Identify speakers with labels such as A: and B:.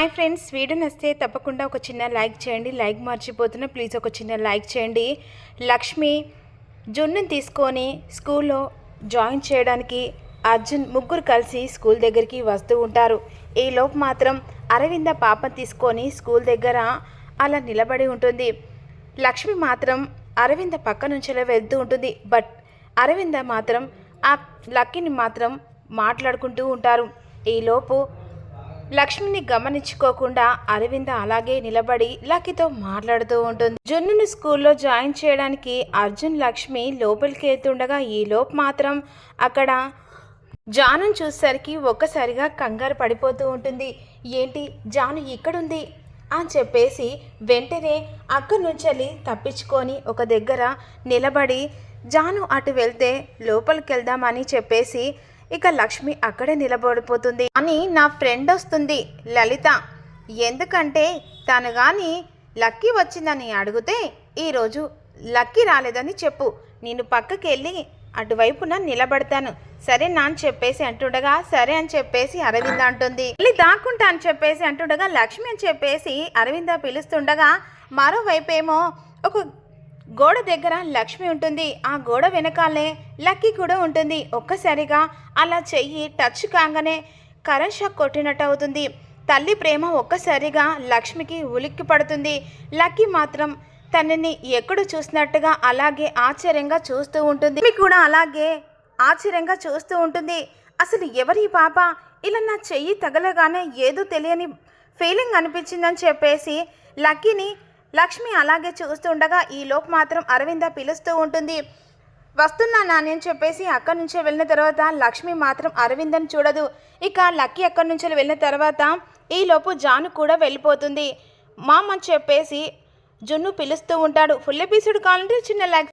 A: Hi friends video నస్తే తప్పకుండా ఒక చిన్న లైక్ చేయండి. లైక్ మర్చిపోతున్నా ప్లీజ్ ఒక చిన్న లైక్ చేయండి. లక్ష్మి జున్నుని తీసుకొని స్కూల్లో జాయిన్ చేయడానికి అర్జున్ ముగ్గురు కలిసి స్కూల్ దగ్గరికి వస్తూ ఉంటారు. ఈ లోపు మాత్రం అరవింద పాప తీసుకొని స్కూల్ దగ్గర అలా నిలబడి ఉంటుంది. లక్ష్మి మాత్రం అరవింద పక్క నుంచి వెళ్తూ ఉంటుంది. బట్ అరవింద మాత్రం ఆ లక్కీని మాత్రం మాట్లాడుకుంటూ ఉంటారు. ఈలోపు లక్ష్మిని గమనించుకోకుండా అరవింద అలాగే నిలబడి లక్కీతో మాట్లాడుతూ ఉంటుంది. జున్నుని స్కూల్లో జాయిన్ చేయడానికి అర్జున్ లక్ష్మి లోపలికి వెళ్తుండగా ఈ లోపు మాత్రం అక్కడ జాను చూసేసరికి ఒక్కసారిగా కంగారు పడిపోతూ ఉంటుంది. ఏంటి? జాను ఇక్కడుంది? అని చెప్పేసి వెంటనే అక్కడి నుంచి తప్పించుకొని ఒక దగ్గర నిలబడి జాను అటు వెళ్తే లోపలికి వెళ్దామని చెప్పేసి ఇక లక్ష్మి అక్కడే నిలబడిపోతుంది. అని నా ఫ్రెండ్ వస్తుంది లలిత. ఎందుకంటే తను కానీ లక్కీ వచ్చిందని అడిగితే ఈరోజు లక్కీ రాలేదని చెప్పు. నేను పక్కకి వెళ్ళి అటువైపున నిలబడతాను. సరే నాని చెప్పేసి అంటుండగా సరే అని చెప్పేసి అరవింద అంటుంది. మళ్ళీ దాక్కుంటా అని చెప్పేసి అంటుండగా లక్ష్మి అని చెప్పేసి అరవింద పిలుస్తుండగా మరోవైపేమో ఒక గోడ దగ్గర లక్ష్మి ఉంటుంది. ఆ గోడ వెనకాలే లక్కీ కూడా ఉంటుంది. ఒక్కసారిగా అలా చెయ్యి టచ్ కాగానే కరెంట్ షాక్ కొట్టినట్టు అవుతుంది. తల్లి ప్రేమ ఒక్కసారిగా లక్ష్మికి ఉలిక్కి పడుతుంది. లక్కీ మాత్రం తనని ఎక్కడ చూసినట్టుగా అలాగే ఆశ్చర్యంగా చూస్తూ ఉంటుంది. లక్ష్మి కూడా అలాగే ఆశ్చర్యంగా చూస్తూ ఉంటుంది. అసలు ఎవరి పాప? ఇలా నా చెయ్యి తగలగానే ఏదో తెలియని ఫీలింగ్ అనిపించిందని చెప్పేసి లక్కీని లక్ష్మి అలాగే చూస్తుండగా ఈ లోపు మాత్రం అరవింద పిలుస్తూ ఉంటుంది. వస్తున్నా నాని అని చెప్పేసి అక్కడి నుంచే వెళ్ళిన తర్వాత లక్ష్మి మాత్రం అరవిందని చూడదు. ఇక లక్కీ అక్కడి నుంచి వెళ్ళిన తర్వాత ఈ లోపు జాను కూడా వెళ్ళిపోతుంది. మామ అని చెప్పేసి జున్ను పిలుస్తూ ఉంటాడు. ఫుల్ ఎపిసోడ్ కావాలంటే చిన్న లైక్